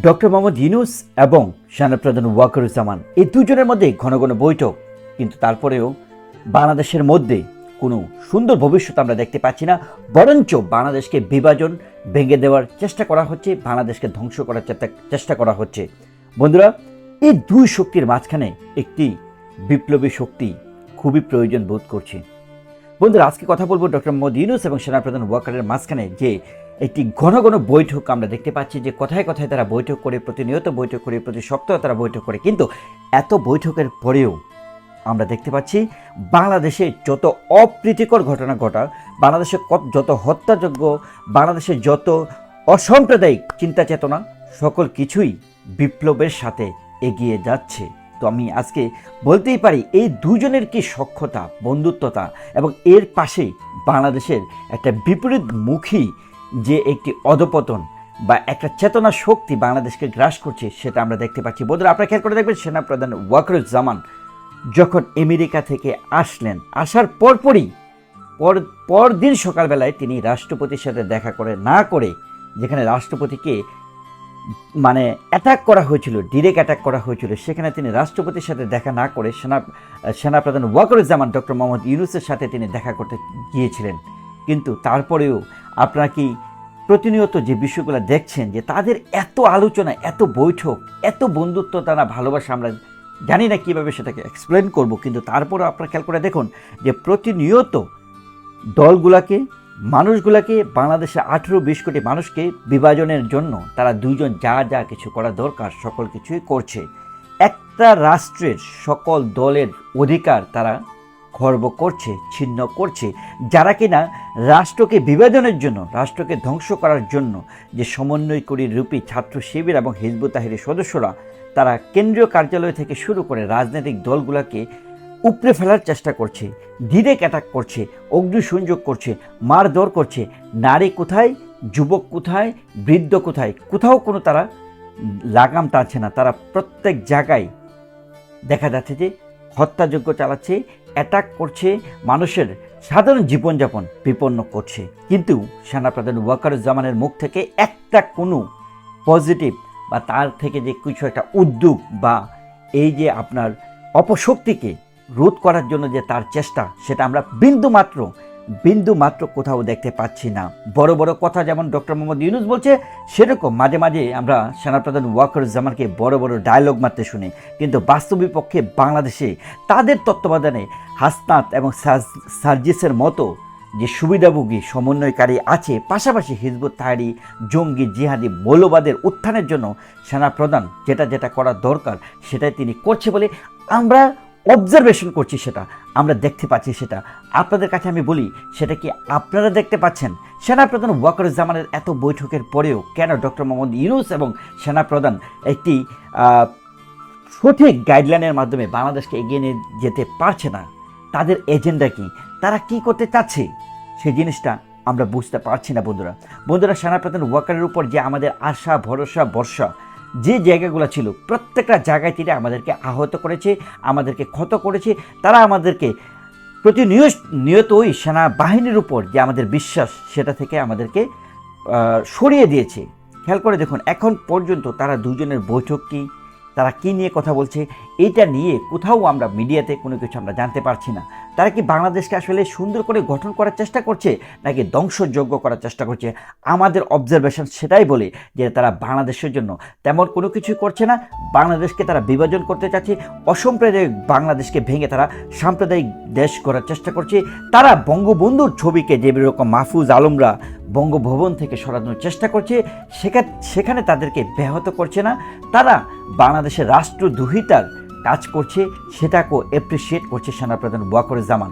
Doctor Mohammad Yunus এবং সেনাপ্রধান ওয়াকারুজ্জামান, এই দুজনের মধ্যে ঘন ঘন বৈঠক। কিন্তু তারপরেও বাংলাদেশের মধ্যে কোনো সুন্দর ভবিষ্যৎ আমরা দেখতে পাচ্ছি না, বরঞ্চ বাংলাদেশকে বিভাজন ভেঙে দেওয়ার চেষ্টা করা হচ্ছে, বাংলাদেশকে ধ্বংস করার চেষ্টা- করা হচ্ছে। বন্ধুরা, এই দুই শক্তির মাঝখানে একটি বিপ্লবী শক্তি খুবই প্রয়োজন বোধ করছে। বন্ধুরা, আজকে কথা বলব ডক্টর মোহাম্মদ ইউনুস এবং সেনাপ্রধান ওয়াকারের মাঝখানে যে একটি ঘন ঘন বৈঠক আমরা দেখতে পাচ্ছি যে কথায় কথায় তারা বৈঠক করে, প্রতিনিয়ত বৈঠক করে প্রতি সপ্তাহে তারা বৈঠক করে। কিন্তু এত বৈঠকের পরেও আমরা দেখতে পাচ্ছি বাংলাদেশে যত অপ্রীতিকর ঘটনা ঘটা বাংলাদেশে যত হত্যাযোগ্য বাংলাদেশে যত অসাম্প্রদায়িক চিন্তা চেতনা সকল কিছুই বিপ্লবের সাথে এগিয়ে যাচ্ছে। তো আমি আজকে বলতেই পারি, এই দুজনের কি সক্ষতা বন্ধুত্বতা এবং এর পাশেই বাংলাদেশের একটা বিপরীতমুখী যে একটি অধপতন বা একটা চেতনা শক্তি বাংলাদেশকে গ্রাস করছে, সেটা আমরা দেখতে পাচ্ছি। বন্ধুরা, আপনারা খেয়াল করে দেখবেন, সেনাপ্রধান ওয়াকরুজ্জামান যখন আমেরিকা থেকে আসলেন, আসার পরপরই, পর, পরদিন সকালবেলায় তিনি রাষ্ট্রপতির সাথে দেখা করে, না করে, যেখানে রাষ্ট্রপতিকে মানে অ্যাটাক করা হয়েছিল ডিরেক্ট অ্যাটাক করা হয়েছিল, সেখানে তিনি রাষ্ট্রপতির সাথে দেখা না করে সেনা, সেনাপ্রধান ওয়াকরুজ্জামান ডক্টর মোহাম্মদ ইউনুসের সাথে তিনি দেখা করতে গিয়েছিলেন। কিন্তু তারপরেও আপনারা কি প্রতিনিয়ত যে বিষয়গুলো দেখছেন, যে তাদের এত আলোচনা, এত বৈঠক, এত বন্ধুত্ব তারা ভালোবাসা, আমরা জানি না কীভাবে সেটাকে এক্সপ্লেন করব, কিন্তু তারপরেও আপনারা খেয়াল করে দেখুন যে প্রতিনিয়ত দলগুলাকে, মানুষগুলাকে বাংলাদেশে আঠেরো বিশ কোটি মানুষকে বিভাজনের জন্য তারা দুইজন যা যা কিছু করা দরকার, সকল কিছুই করছে। একটা রাষ্ট্রের সকল দলের অধিকার তারা খর্ব করছে, ছিন্ন করছে, যারা কিনা রাষ্ট্রকে বিভাজনের জন্য, রাষ্ট্রকে ধ্বংস করার জন্য যে সমন্বয়কারী রূপী ছাত্র শিবির এবং হিজবুত তাহিরের সদস্যরা, তারা কেন্দ্রীয় কার্যালয় থেকে শুরু করে রাজনৈতিক দলগুলোকে উপড়ে ফেলার চেষ্টা করছে ডিরেক্ট অ্যাটাক করছে, অগ্নিসংযোগ করছে, মারধর করছে। নারী কোথায়, যুবক কোথায়, বৃদ্ধ কোথায়, কোথাও কোনো তারা লাগাম টানছে না। তারা প্রত্যেক জায়গায় দেখা যাচ্ছে যে হত্যাযজ্ঞ চালাচ্ছে অ্যাটাক করছে মানুষের সাধারণ জীবনযাপন বিপন্ন করছে। কিন্তু সেনাপ্রধান ওয়াকারুজ্জামানের মুখ থেকে একটা কোনো পজিটিভ বা তার থেকে যে কিছু একটা উদ্যোগ বা এই যে আপনার অপশক্তিকে রোধ করার জন্য যে তার চেষ্টা, সেটা আমরা বিন্দু মাত্র বিন্দু মাত্র কোথাও দেখতে পাচ্ছি না। বড় বড় কথা যেমন ডক্টর মোহাম্মদ ইউনুস বলছে, সেরকম মাঝে মাঝে আমরা সেনাপ্রধান ওয়াকরুজ্জামানকে বড় বড় ডায়লগ মারতে শুনি। কিন্তু বাস্তবিক পক্ষে বাংলাদেশে তাদের তত্ত্বাবধানে হাসনাত এবং সার্জিসের মতো যে সুবিধাভোগী সমন্বয়কারী আছে, পাশাপাশি হিজবুত তাহারি, জঙ্গি, জিহাদি, মৌলবাদের উত্থানের জন্য সেনাপ্রধান যেটা যেটা করা দরকার সেটাই তিনি করছে বলে আমরা অবজারভেশন করছি সেটা, আমরা দেখতে পাচ্ছি সেটা। আপনাদের কাছে আমি বলি, সেটা কি আপনারা দেখতে পাচ্ছেন? সেনাপ্রধান ওয়াকরুজ্জামানের এত বৈঠকের পরেও কেন ডক্টর মোহাম্মদ ইউনুস এবং সেনাপ্রধান একটি সঠিক গাইডলাইনের মাধ্যমে বাংলাদেশকে এগিয়ে নিয়ে যেতে পারছে না? তাদের এজেন্ডা কি? তারা কি করতে চাচ্ছে? সেই জিনিসটা আমরা বুঝতে পারছি না বন্ধুরা। বন্ধুরা, সেনাপ্রধান ওয়াকারের উপর যে আমাদের আশা, ভরসা, বর্ষা যে জায়গাগুলো ছিল, প্রত্যেকটা জায়গায় তিনি আমাদেরকে আহত করেছে, আমাদেরকে ক্ষত করেছে। তারা আমাদেরকে প্রতিনিয়ত নিয়তই সেনাবাহিনীর উপর যে আমাদের বিশ্বাস, সেটা থেকে আমাদেরকে সরিয়ে দিয়েছে। খেয়াল করে দেখুন, এখন পর্যন্ত তারা দুজনের বৈঠক কি, তারা কি নিয়ে কথা বলছে, এটা নিয়ে কোথাও আমরা মিডিয়াতে কোনো কিছু আমরা জানতে পারছি না। তারা কি বাংলাদেশকে আসলে সুন্দর করে গঠন করার চেষ্টা করছে, নাকি ধ্বংসযোগ্য করার চেষ্টা করছে? আমাদের অবজারভেশন সেটাই বলে যে তারা বাংলাদেশের জন্য তেমন কোনো কিছুই করছে না। বাংলাদেশকে তারা বিভাজন করতে চাচ্ছে, অসাম্প্রদায়িক বাংলাদেশকে ভেঙে তারা সাম্প্রদায়িক দেশ করার চেষ্টা করছে। তারা বঙ্গবন্ধুর ছবিকে যে রকম মাহফুজ আলমরা বঙ্গভবন থেকে সরানোর চেষ্টা করছে সেখানে তাদেরকে ব্যাহত করছে না। তারা বাংলাদেশের রাষ্ট্রদ্রোহিতার কাজ করছে সেটাকেও অ্যাপ্রিসিয়েট করছে সেনাপ্রধান ওয়াকরুজ্জামান